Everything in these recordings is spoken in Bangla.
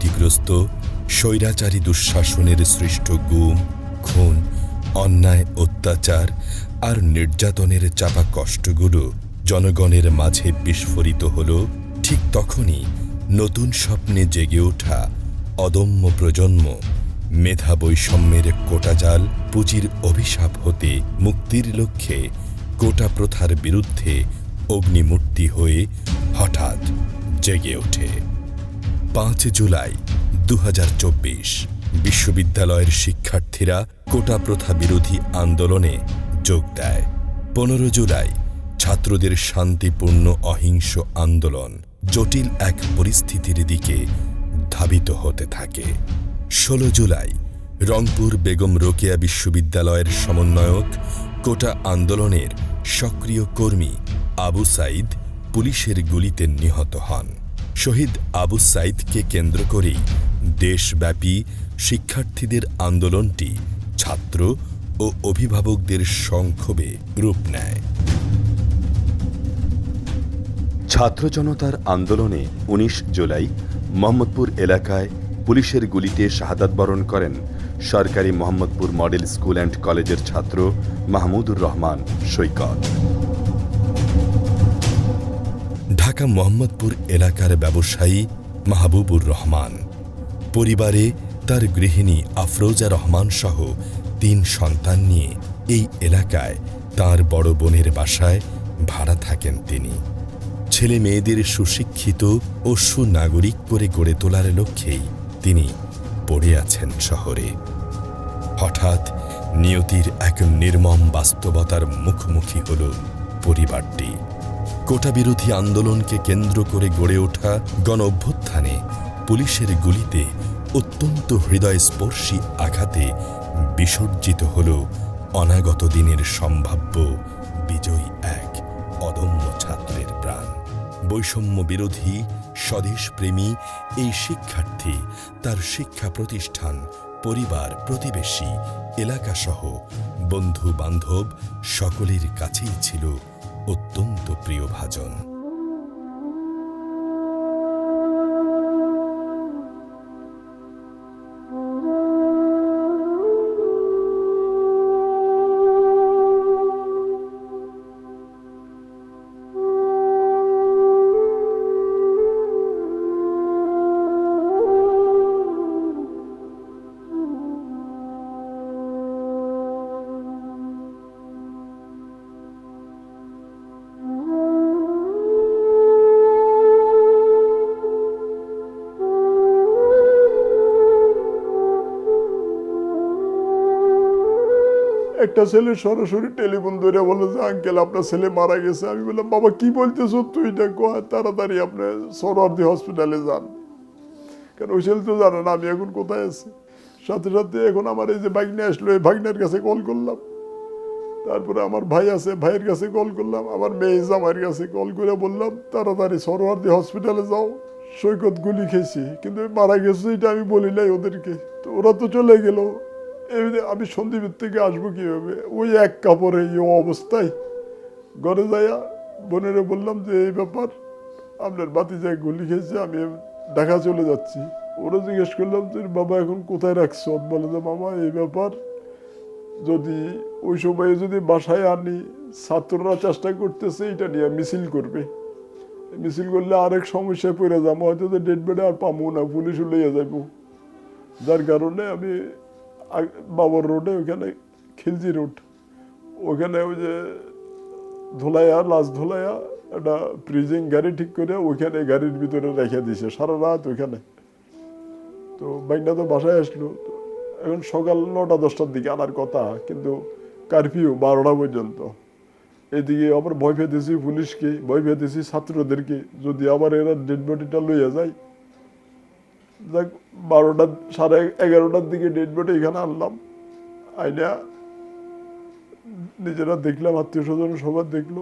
ক্ষতিগ্রস্ত স্বৈরাচারী দুঃশাসনের সৃষ্ট গুম, খুন, অন্যায়, অত্যাচার আর নির্যাতনের চাপা কষ্টগুলো জনগণের মাঝে বিস্ফোরিত হল, ঠিক তখনই নতুন স্বপ্নে জেগে ওঠা অদম্য প্রজন্ম মেধা বৈষম্যের কোটাজাল পুঁজির অভিশাপ হতে মুক্তির লক্ষ্যে কোটা প্রথার বিরুদ্ধে অগ্নিমূর্তি হয়ে হঠাৎ জেগে ওঠে। পাঁচ জুলাই দু বিশ্ববিদ্যালয়ের শিক্ষার্থীরা কোটা প্রথা বিরোধী আন্দোলনে যোগ দেয়। পনেরো জুলাই, ছাত্রদের শান্তিপূর্ণ অহিংস আন্দোলন জটিল এক পরিস্থিতির দিকে ধাবিত হতে থাকে। ষোলো জুলাই, রংপুর বেগম রোকেয়া বিশ্ববিদ্যালয়ের সমন্বয়ক কোটা আন্দোলনের সক্রিয় কর্মী আবু সাইদ পুলিশের গুলিতে নিহত হন। শহীদ আবু সাইদকে কেন্দ্র করেই দেশব্যাপী শিক্ষার্থীদের আন্দোলনটি ছাত্র ও অভিভাবকদের সংক্ষোভে রূপ নেয়। ছাত্র জনতার আন্দোলনে ১৯ জুলাই মোহাম্মদপুর এলাকায় পুলিশের গুলিতে শাহাদাত বরণ করেন সরকারি মোহাম্মদপুর মডেল স্কুল অ্যান্ড কলেজের ছাত্র মাহমুদুর রহমান সৈকত। ঢাকা মোহাম্মদপুর এলাকার ব্যবসায়ী মাহবুবুর রহমান। পরিবারে তার গৃহিণী আফরোজা রহমান সহ তিন সন্তান নিয়ে এই এলাকায় তার বড় বোনের বাসায় ভাড়া থাকেন তিনি। ছেলে মেয়েদের সুশিক্ষিত ও সুনাগরিক করে গড়ে তোলার লক্ষ্যেই তিনি পড়ে আছেন শহরে। হঠাৎ নিয়তির এক নির্মম বাস্তবতার মুখোমুখি হল পরিবারটি। কোটা বিরোধী আন্দোলনকে কেন্দ্র করে গড়ে ওঠা গণ অভ্যুত্থানে পুলিশের গুলিতে অত্যন্ত হৃদয়স্পর্শী আঘাতে বিসর্জিত হল অনাগত দিনের সম্ভাব্য বিজয়ী এক অদম্য ছাত্রের প্রাণ। বৈষম্য বিরোধী স্বদেশপ্রেমী এই শিক্ষার্থী তার শিক্ষা প্রতিষ্ঠান, পরিবার, প্রতিবেশী, এলাকাসহ বন্ধু বান্ধব সকলের কাছেই ছিল অত্যন্ত প্রিয়ভাজন একটা ছেলে সরাসরি টেলিফোন ধরে বলে যে, আঙ্কেল, আপনার ছেলে মারা গেছে। আমি বললাম, বাবা, কি বলতেছো তুই? এটা কয় তাড়াতাড়ি আপনি সরওয়ার্দি হসপিটালে যান। কারণ ওই ছেলে তো জানে না, আমি এখন কোথায় আছি। সাথে সাথে এখন আমার এই যে ভাগ্নে আসলো, এই ভাগ্নের কাছে কল করলাম। তারপরে আমার ভাই আছে, ভাইয়ের কাছে কল করলাম। আমার মেয়ে জামাইয়ের কাছে কল করে বললাম, তাড়াতাড়ি সরওয়ার্দি হসপিটালে যাও, সৈকত গুলি খেয়েছি। কিন্তু মারা গেছে, এটা আমি বলি নাই ওদেরকে। তো ওরা তো চলে গেল। আমি সন্দীপের থেকে আসব কীভাবে? ওই এক কাপড়ে এই অবস্থায়। ঘরে যাইয়া বোনেরে বললাম যে, এই ব্যাপার, আপনার বাতি যায় গুলি খেয়েছে, আমি ঢাকা চলে যাচ্ছি। ওরা জিজ্ঞেস করলাম যে বাবা এখন কোথায় রাখছো? বলে যে, মামা, এই ব্যাপার, যদি ওই সময়ে যদি বাসায় আনি, ছাত্ররা চেষ্টা করতেছে, এটা নিয়ে মিছিল করবে। মিছিল করলে আরেক সমস্যায় পড়ে যাব, হয়তো ডেড বেডে আর পাবো না পুলিশ লইয়া যাব যার কারণে আমি বাবর রোডে ওইখানে খিলজি রোড। ওখানে ওই যে ধুলাইয়া, লাশ ধোলাইয়া একটা প্রিজিং গাড়ি ঠিক করে ওইখানে গাড়ির ভিতরে রেখে দিছে, সারা রাত ওইখানে। তো বাইকটা তো বাসায় আসলো। এখন সকাল নটা, দশটার দিকে আনার কথা, কিন্তু কারফিউ বারোটা পর্যন্ত। এদিকে আবার ভয় পেতেছি পুলিশকে, ভয় পেতেছি ছাত্রদেরকে, যদি আবার এরা ডেড বডিটা লইয়া যায় বারোটা, সাড়ে এগারোটার দিকে ডেড বডি এখানে আনলাম। আইনা নিজেরা দেখলাম, আত্মীয় স্বজন সবার দেখল,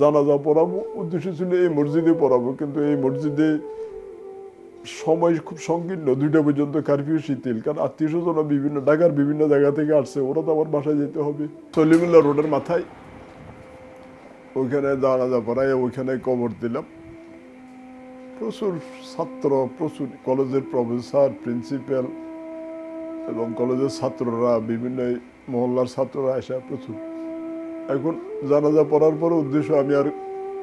জানাজা পড়াবো। উদ্দেশ্য ছিল এই মসজিদে পড়াবো, কিন্তু এই মসজিদে সময় খুব সংকীর্ণ, দুইটা পর্যন্ত কারফিউ শিথিল। কারণ আত্মীয় স্বজনরা বিভিন্ন ঢাকার বিভিন্ন জায়গা থেকে আসছে, ওরা তো আমার বাসায় যেতে হবে। সলিমুল্লাহ রোডের মাথায় ওইখানে জানাজা পড়ায় ওইখানে কবর দিলাম। প্রচুর ছাত্র, প্রচুর কলেজের প্রফেসর, প্রিন্সিপাল এবং কলেজের ছাত্ররা, বিভিন্ন মহল্লার ছাত্ররা আসা প্রচুর। এখন জানাজা পড়ার পর উদ্দেশ্য আমি আর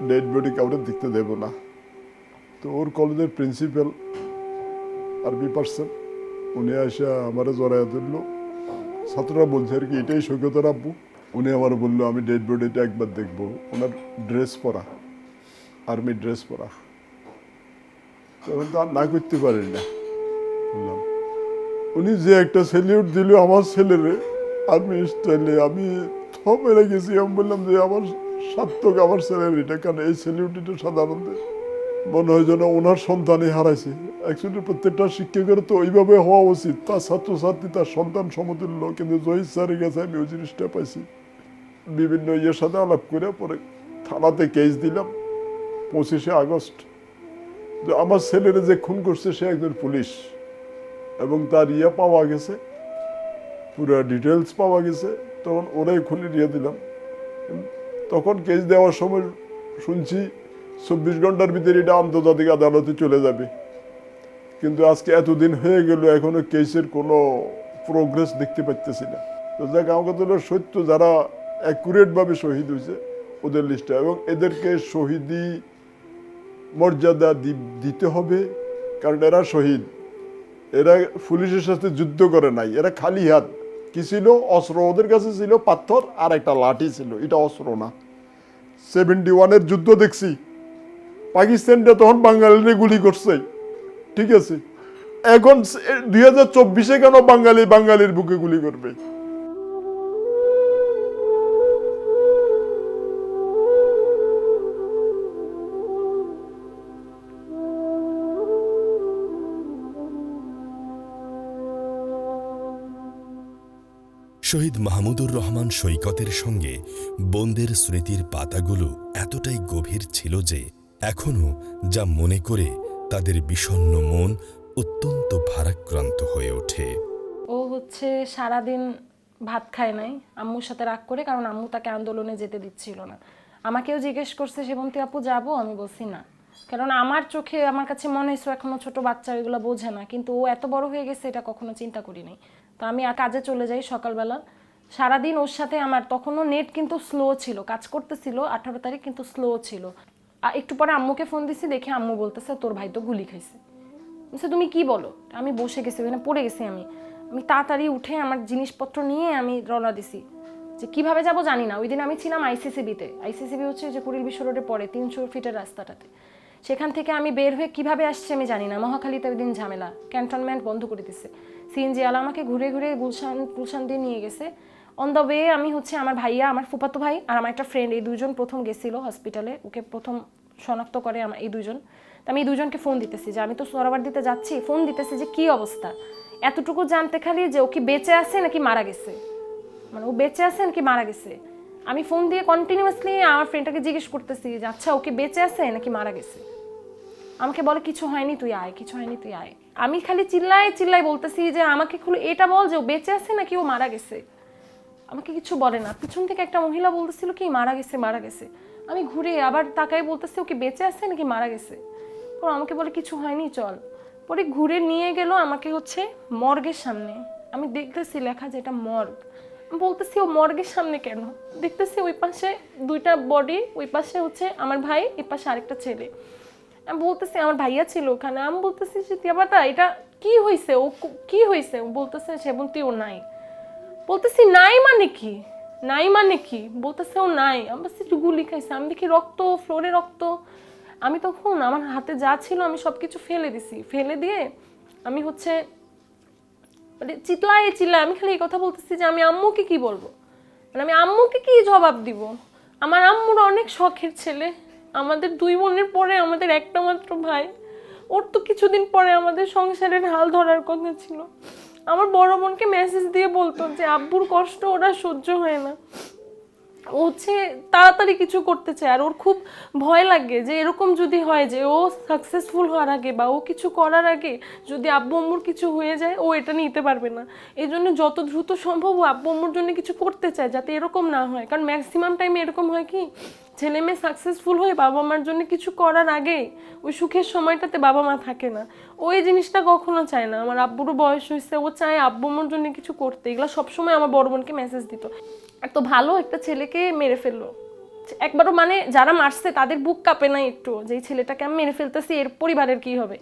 ডেড বডি কাউকে দেখতে দেব না। তো ওর কলেজের প্রিন্সিপাল আরবি পার্সন, উনি আসা আমার জড়াইয়া ধরলো। ছাত্ররা বলছে আর কি, এটাই সৈকতের আব্বু। উনি আমার বলল, আমি ডেড বডিটা একবার দেখব। ওনার ড্রেস পরা আর্মি ড্রেস পরা। তখন তো আর না করতে পারি না। বললাম, উনি যে একটা সেলিউট দিল আমার ছেলেরে আর্মি স্টাইলে আমি থপ মেরে গেছি আমি বললাম যে, আমার সার্থক আমার ছেলের এটা কারণ এই সেলিউটিটা সাধারণত। মনে হয় যেন ওনার সন্তানই হারাইছে। অ্যাকচুয়ালি প্রত্যেকটা শিক্ষকের তো ওইভাবে হওয়া উচিত। তার ছাত্রছাত্রী, তার সন্তান সমতুল্য। কিন্তু জহির স্যারের কাছে আমি ওই জিনিসটা পাইছি। বিভিন্ন ইয়ের সাথে আলাপ করে পরে থানাতে কেস দিলাম। পঁচিশে আগস্ট আমার ছেলের যে খুন করছে, সে একজন পুলিশ। এবং তার ইয়ে পাওয়া গেছে, পুরো ডিটেলস পাওয়া গেছে। তখন ওরাই খুলে দিয়ে দিলাম। তখন কেস দেওয়ার সময় শুনছি, চব্বিশ ঘণ্টার ভিতরে এটা আন্তর্জাতিক আদালতে চলে যাবে। কিন্তু আজকে এতদিন হয়ে গেল, এখনও কেসের কোনো প্রোগ্রেস দেখতে পাচ্তেছি না। তো যাক, আমাকে তো সত্য, যারা অ্যাকুরেটভাবে শহীদ হয়েছে, ওদের লিস্টে এবং এদেরকে শহীদি মর্যাদা দিতে হবে, কারণ এরা শহীদ। এরা পুলিশের সাথে যুদ্ধ করে নাই, এরা খালি হাত। কি ছিল? অস্ত্র ওদের কাছে ছিল, পাথর আর একটা লাঠি ছিল, এটা অস্ত্র না। সেভেন্টি ওয়ানের যুদ্ধ দেখছি। পাকিস্তানটা তখন বাঙালিরে গুলি করছে, ঠিক আছে? এখন দুই হাজার চব্বিশে কেন বাঙালি বাঙালির বুকে গুলি করবে? শহীদ মাহমুদুর রহমান সৈকতের সঙ্গে বোনদের স্মৃতির পাতাগুলো এতটাই গভীর ছিল যে এখনও যা মনে করে তাদের বিষণ্ণ মন অত্যন্ত ভারাক্রান্ত হয়ে ওঠে। ও হচ্ছে সারাদিন ভাত খায় নাই, আম্মুর সাথে রাগ করে, কারণ আম্মু তাকে আন্দোলনে যেতে দিচ্ছিল না। আমাকেও জিজ্ঞেস করছে সেবন্তী আপু, যাব? আমি বলছি, না। কারণ আমার চোখে, আমার কাছে মনে হয়েছে, এখনও ছোট বাচ্চা, এগুলো বোঝে না। কিন্তু ও এত বড় হয়ে গেছে, এটা কখনো চিন্তা করি নাই। তো আমি কাজে চলে যাই সকালবেলা। সারাদিন ওর সাথে আমার তখনও নেট কিন্তু স্লো ছিল, কাজ করতেছিল, আঠারো তারিখ কিন্তু স্লো ছিল। আর একটু পরে আম্মুকে ফোন দিছি, দেখে আম্মু বলতেছে, তোর ভাই তো গুলি খাইছে। বলছে, তুমি কি বলো? আমি বসে গেছি, ওখানে পড়ে গেছি আমি। আমি তাড়াতাড়ি উঠে আমার জিনিসপত্র নিয়ে আমি রওনা দিছি। যে কীভাবে যাব জানি না। ওই দিন আমি ছিলাম আইসিসিবিতে আইসিসিবি হচ্ছে যে কুড়িল বিশ্ব রোডে পড়ে, তিনশো ফিটের রাস্তাটাতে। সেখান থেকে আমি বের হয়ে কীভাবে আসছি আমি জানি না। মহাখালীতে ওই দিন ঝামেলা ক্যান্টনমেন্ট বন্ধ করে দিছে। সিএনজি আলা আমাকে ঘুরে ঘুরে গুলশান গুলশান দিয়ে নিয়ে গেছে। অন দ্য ওয়ে আমি হচ্ছে আমার ভাইয়া, আমার ফুপাতো ভাই আর আমার একটা ফ্রেন্ড এই দুজন প্রথম গেছিল হসপিটালে ওকে প্রথম শনাক্ত করে আমার এই দুজন তো আমি এই দুজনকে ফোন দিতেছি যে, আমি তো সোরাবার দিতে যাচ্ছি। ফোন দিতেছি যে, কি অবস্থা? এতটুকু জানতে খালি যে, ও কি বেঁচে আছে নাকি মারা গেছে? মানে ও বেঁচে আছে নাকি মারা গেছে? আমি ফোন দিয়ে কন্টিনিউয়াসলি আমার ফ্রেন্ডটাকে জিজ্ঞেস করতেছি যে আচ্ছা ওকে বেঁচে আছে নাকি মারা গেছে? আমাকে বলে, কিছু হয়নি, তুই আয়, কিছু হয়নি, তুই আয়। আমি খালি চিল্লাই চিল্লাই বলতেছি যে, আমাকে খুলে এটা বল যে ও বেঁচে আছে নাকি ও মারা গেছে? আমাকে কিছু বলে না। পিছন থেকে একটা মহিলা বলতেছিল কি, মারা গেছে মারা গেছে। আমি ঘুরে আবার তাকাই বলতেছি ও কি বেঁচে আছে নাকি মারা গেছে? পর আমাকে বলে, কিছু হয়নি, চল। পরে ঘুরে নিয়ে গেল আমাকে হচ্ছে মর্গের সামনে। আমি দেখতেছি লেখা যে এটা মর্গ। বলতেছি, ও মর্গের সামনে কেন? দেখতেছি ওই পাশে দুইটা বডি ওই পাশে হচ্ছে আমার ভাই এই পাশে আরেকটা ছেলে। আমি বলতেছি, আমার ভাইয়া ছিল ওখানে। আমি বলতেছি যে তিয়াবাতা এটা কি হয়েছে ও কো- হয়েছে ও বলতেছে সেবন্তী ও নাই। বলতেছি, নাই মানে কি? নাই মানে কি? বলতেছে, ও নাই। আমি বলছি, একটু গুলি খাইছে। আমি দেখি রক্ত, ফ্লোরে রক্ত। আমি তখন, আমার হাতে যা ছিল, আমি সব কিছু ফেলে দিছি। ফেলে দিয়ে আমি হচ্ছে মানে চিৎলায় চিল্লায় আমি খালি এই কথা বলতেছি যে, আমি আম্মুকে কি বলব? মানে আমি আম্মুকে কি জবাব দিব? আমার আম্মুর অনেক শখের ছেলে। আমাদের দুই বোনের পরে আমাদের একটা মাত্র ভাই। ওর তো কিছুদিন পরে আমাদের সংসারের হাল ধরার কথা ছিল। আমার বড় বোনকে মেসেজ দিয়ে বলতো যে, আব্বুর কষ্ট ওরা সহ্য হয় না। ও হচ্ছে তাড়াতাড়ি কিছু করতে চায় আর ওর খুব ভয় লাগে যে এরকম যদি হয় যে ও সাকসেসফুল হওয়ার আগে বা ও কিছু করার আগে যদি আব্বু আম্মুর কিছু হয়ে যায়, ও এটা নিতে পারবে না। এই জন্য যত দ্রুত সম্ভব ও আব্বু আম্মুর জন্য কিছু করতে চায় যাতে এরকম না হয়। কারণ ম্যাক্সিমাম টাইমে এরকম হয় কি, ছেলে মেয়ে সাকসেসফুল হয়ে বাবা মার জন্য কিছু করার আগে ওই সুখের সময়টাতে বাবা মা থাকে না। ওই জিনিসটা কখনো চায় না। আমার আব্বুরও বয়স হয়েছে ও চায় আব্বু আম্মুর জন্য কিছু করতে। এগুলো সবসময় আমার বড় বোনকে মেসেজ দিত। এত ভালো একটা ছেলেকে মেরে ফেলল। একবারও মানে যারা মারছে তাদের বুক কাঁপে না একটু, যে ছেলেটাকে আমি মেরে ফেলতেছি, এর পরিবারের কি হবে?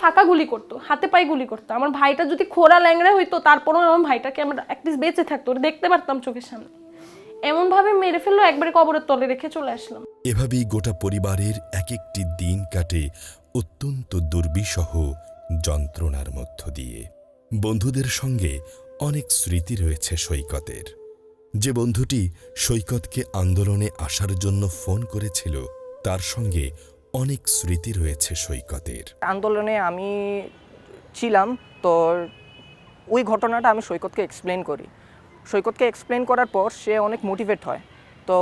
ফাঁকা গুলি করতো, হাতে পায়ে গুলি করতো। আমার ভাইটা যদি খোরা ল্যাংড়া হইতো, তারপরেও আমার ভাইটাকে আমরা অ্যাটলিস্ট বেঁচে থাকতো। দেখতে পারতাম চোখের সামনে। এমনভাবে মেরে ফেলল, একবারে কবরের তলে রেখে চলে আসলাম। এভাবেই গোটা পরিবারের এক একটি দিন কাটে। অত্যন্ত দুর্বিষহ যন্ত্রণার মধ্য দিয়ে। বন্ধুদের সঙ্গে অনেক স্মৃতি রয়েছে সৈকতের। যে বন্ধুটি সৈকতকে আন্দোলনে আসার জন্য ফোন করেছিল, তার সঙ্গে অনেক স্মৃতি রয়েছে সৈকতের। আন্দোলনে আমি ছিলাম, তো ওই ঘটনাটা আমি সৈকতকে এক্সপ্লেন করি। সৈকতকে এক্সপ্লেন করার পর সে অনেক মোটিভেট হয়। তো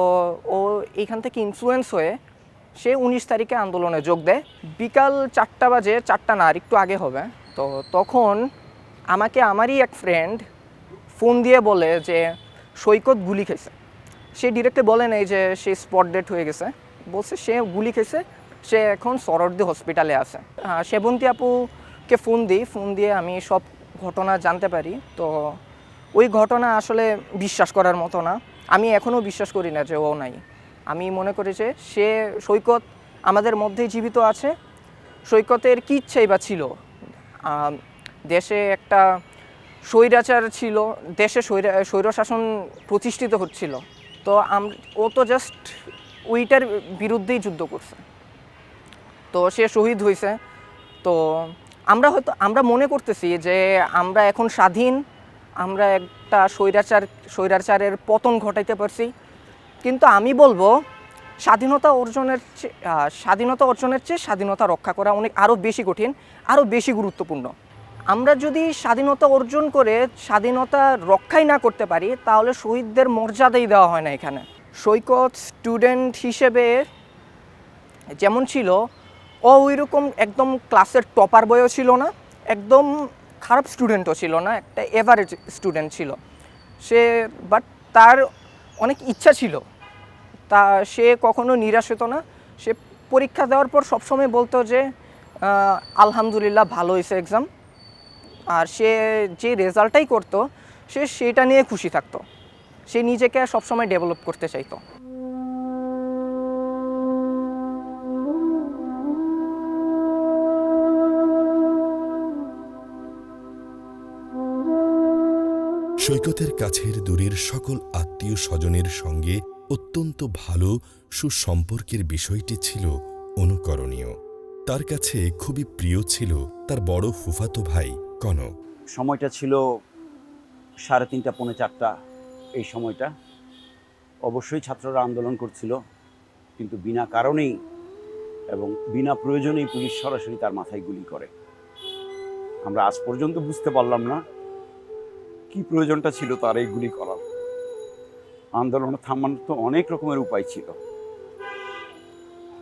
ও এইখান থেকে ইনফ্লুয়েন্স হয়ে সে উনিশ তারিখে আন্দোলনে যোগ দেয়। বিকাল চারটা বাজে, চারটা না, আর একটু আগে হবে। তো তখন আমাকে আমারই এক ফ্রেন্ড ফোন দিয়ে বলে যে, সৈকত গুলি খেয়েছে। সে ডিরেক্টলি বলে নেই যে, সে স্পট ডেট হয়ে গেছে। বলছে সে গুলি খেয়েছে, সে এখন সরর্দি হসপিটালে আছে। সেবন্তী আপুকে ফোন দিই। ফোন দিয়ে আমি সব ঘটনা জানতে পারি। তো ওই ঘটনা আসলে বিশ্বাস করার মতো না। আমি এখনও বিশ্বাস করি না যে ও নাই। আমি মনে করি যে সে সৈকত আমাদের মধ্যেই জীবিত আছে। সৈকতের কী ইচ্ছাই বা ছিল? দেশে একটা স্বৈরাচার ছিল, দেশে স্বৈরা, স্বৈরশাসন প্রতিষ্ঠিত হচ্ছিল। তো আম- ও তো জাস্ট ওইটার বিরুদ্ধেই যুদ্ধ করছে। তো সে শহীদ হয়েছে তো আমরা হয়তো, আমরা মনে করতেছি যে আমরা এখন স্বাধীন, আমরা একটা স্বৈরাচার, স্বৈরাচারের পতন ঘটাইতে পারছি। কিন্তু আমি বলব, স্বাধীনতা অর্জনের স্বাধীনতা অর্জনের চেয়ে স্বাধীনতা রক্ষা করা অনেক আরও বেশি কঠিন আরও বেশি গুরুত্বপূর্ণ। আমরা যদি স্বাধীনতা অর্জন করে স্বাধীনতা রক্ষাই না করতে পারি, তাহলে শহীদদের মর্যাদাই দেওয়া হয় না এখানে। সৈকত স্টুডেন্ট হিসেবে যেমন ছিল ও ওই রকম একদম ক্লাসের টপার বয়ও ছিল না, একদম খারাপ স্টুডেন্টও ছিল না, একটা এভারেজ স্টুডেন্ট ছিল। সে বাট তার অনেক ইচ্ছা ছিল। তা সে কখনো নিরাশ হতো না। সে পরীক্ষা দেওয়ার পর সবসময় বলতো যে আলহামদুলিল্লাহ ভালো হয়েছে এক্সাম আর সে যে রেজাল্টটাই করতো, সে সেটা নিয়ে খুশি থাকতো। সে নিজেকে সবসময় ডেভেলপ করতে চাইতো। সৈকতের কাছের দূরের সকল আত্মীয় স্বজনের সঙ্গে অত্যন্ত ভালো সুসম্পর্কের বিষয়টি ছিল অনুকরণীয়। তার কাছে খুবই প্রিয় ছিল তার বড় ফুফাতো ভাই কনক। সময়টা ছিল সাড়ে তিনটা, পৌনে চারটা এই সময়টা। অবশ্যই ছাত্ররা আন্দোলন করছিল, কিন্তু বিনা কারণেই এবং বিনা প্রয়োজনেই পুলিশ সরাসরি তার মাথায় গুলি করে। আমরা আজ পর্যন্ত বুঝতে পারলাম না কি প্রয়োজনটা ছিল তার এই গুলি করার? আন্দোলন থামানোর তো অনেক রকমের উপায় ছিল।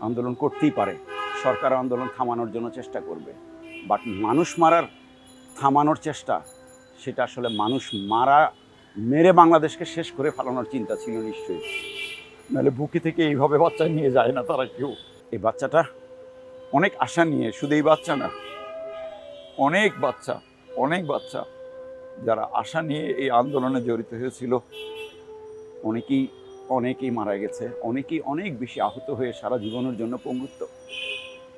আন্দোলন করতেই পারে। সরকার আন্দোলন থামানোর জন্য চেষ্টা করবে। বাট মানুষ মারার, থামানোর চেষ্টা, সেটা আসলে মানুষ মারা, মেরে বাংলাদেশকে শেষ করে ফেলানোর চিন্তা ছিল নিশ্চয়ই। নাহলে বুকে থেকে এইভাবে বাচ্চা নিয়ে যায় না তারা কেউ। এই বাচ্চাটা অনেক আশা নিয়ে, শুধু এই বাচ্চা না, অনেক বাচ্চা অনেক বাচ্চা। যারা আশা নিয়ে এই আন্দোলনে জড়িত হয়েছিল, অনেকেই অনেকেই মারা গেছে, অনেকেই অনেক বেশি আহত হয়ে সারা জীবনের জন্য পঙ্গুত্ব।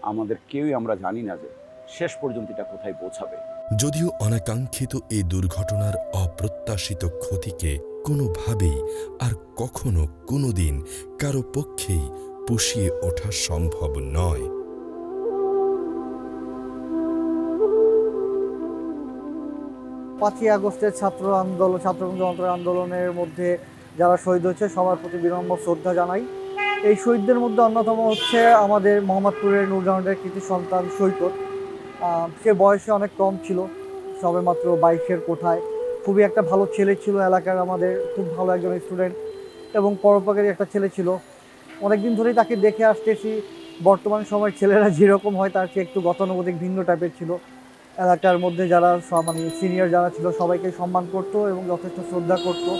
আমাদের কেউই আমরা জানি না যে শেষ পর্যন্ত এটা কোথায় পৌঁছাবে। যদিও অনাকাঙ্ক্ষিত এই দুর্ঘটনার অপ্রত্যাশিত ক্ষতিকে কোনোভাবেই আর কখনো কোনোদিন কারও পক্ষেই পুষিয়ে ওঠা সম্ভব নয়। পাঁচই আগস্টের ছাত্র আন্দোলন, ছাত্র যন্ত্র আন্দোলনের মধ্যে যারা শহীদ হয়েছে, সবার প্রতি বিনম্র শ্রদ্ধা জানাই। এই শহীদদের মধ্যে অন্যতম হচ্ছে আমাদের মোহাম্মদপুরের নূরজাহানের কৃতি সন্তান সৈকত। সে বয়সে অনেক কম ছিল, সবে মাত্র বাইশের কোঠায়। খুবই একটা ভালো ছেলে ছিল, এলাকার আমাদের খুব ভালো একজন স্টুডেন্ট এবং পরোপকারী একটা ছেলে ছিল। অনেকদিন ধরেই তাকে দেখে আসতেছি, বর্তমান সময়ের ছেলেরা যেরকম হয়, তার চেয়ে একটু গতানুগতিক, ভিন্ন টাইপের ছিল। এলাকার মধ্যে যারা মানে সিনিয়র যারা ছিল, সবাইকে সম্মান করতো এবং যথেষ্ট শ্রদ্ধা করতো।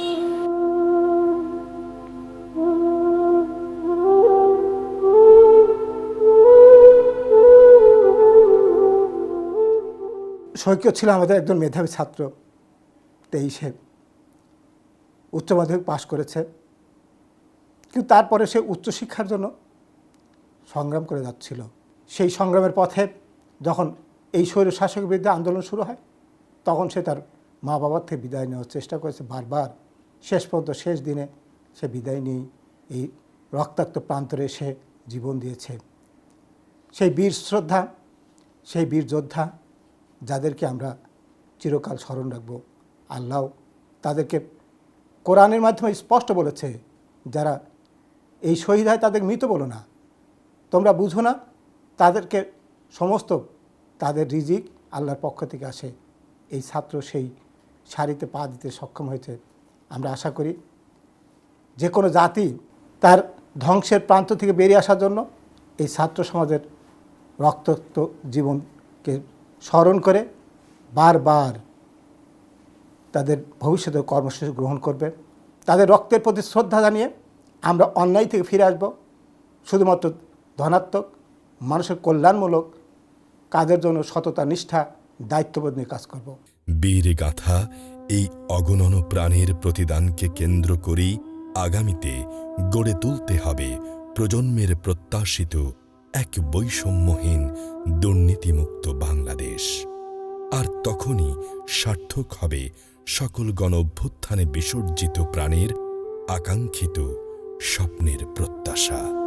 সৈকত ছিল আমাদের একজন মেধাবী ছাত্র, তেইশে উচ্চ মাধ্যমিক পাশ করেছে। কিন্তু তারপরে সে উচ্চশিক্ষার জন্য সংগ্রাম করে যাচ্ছিল। সেই সংগ্রামের পথে যখন এই স্বৈর শাসকের বিরুদ্ধে আন্দোলন শুরু হয়। তখন সে তার মা বাবার থেকে বিদায় নেওয়ার চেষ্টা করেছে। বারবার শেষ পর্যন্ত শেষ দিনে সে বিদায় নিয়ে এই রক্তাক্ত প্রান্তরে সে জীবন দিয়েছে। সেই বীর শ্রদ্ধা, সেই বীর যোদ্ধা যাদেরকে আমরা চিরকাল স্মরণ রাখব, আল্লাহ তাদেরকে কোরআনের মাধ্যমে স্পষ্ট বলেছে, যারা এই শহীদ হয় তাদের মৃত বলো না। তোমরা বুঝো না, তাদেরকে সমস্ত তাদের রিজিক আল্লাহর পক্ষ থেকে আসে। এই ছাত্র সেই সারিতে পা দিতে সক্ষম হয়েছে। আমরা আশা করি যে কোনো জাতি তার ধ্বংসের প্রান্ত থেকে বেরিয়ে আসার জন্য এই ছাত্র সমাজের রক্তাক্ত জীবনকে স্মরণ করে বারবার তাদের ভবিষ্যতে কর্মসূচি গ্রহণ করবে। তাদের রক্তের প্রতি শ্রদ্ধা জানিয়ে আমরা অন্যায় থেকে ফিরে আসব। শুধুমাত্র ধনাত্মক, মানুষের কল্যাণমূলক কাজের জন্য সততা, নিষ্ঠা, দায়িত্ববোধ নিয়ে কাজ করব? বীর গাথা, এই অগণন প্রাণের প্রতিদানকে কেন্দ্র করেই আগামীতে গড়ে তুলতে হবে প্রজন্মের প্রত্যাশিত এক বৈষম্যহীন দুর্নীতিমুক্ত বাংলাদেশ। আর তখনই সার্থক হবে সকল গণ অভ্যুত্থানে বিসর্জিত প্রাণের আকাঙ্ক্ষিত স্বপ্নের প্রত্যাশা।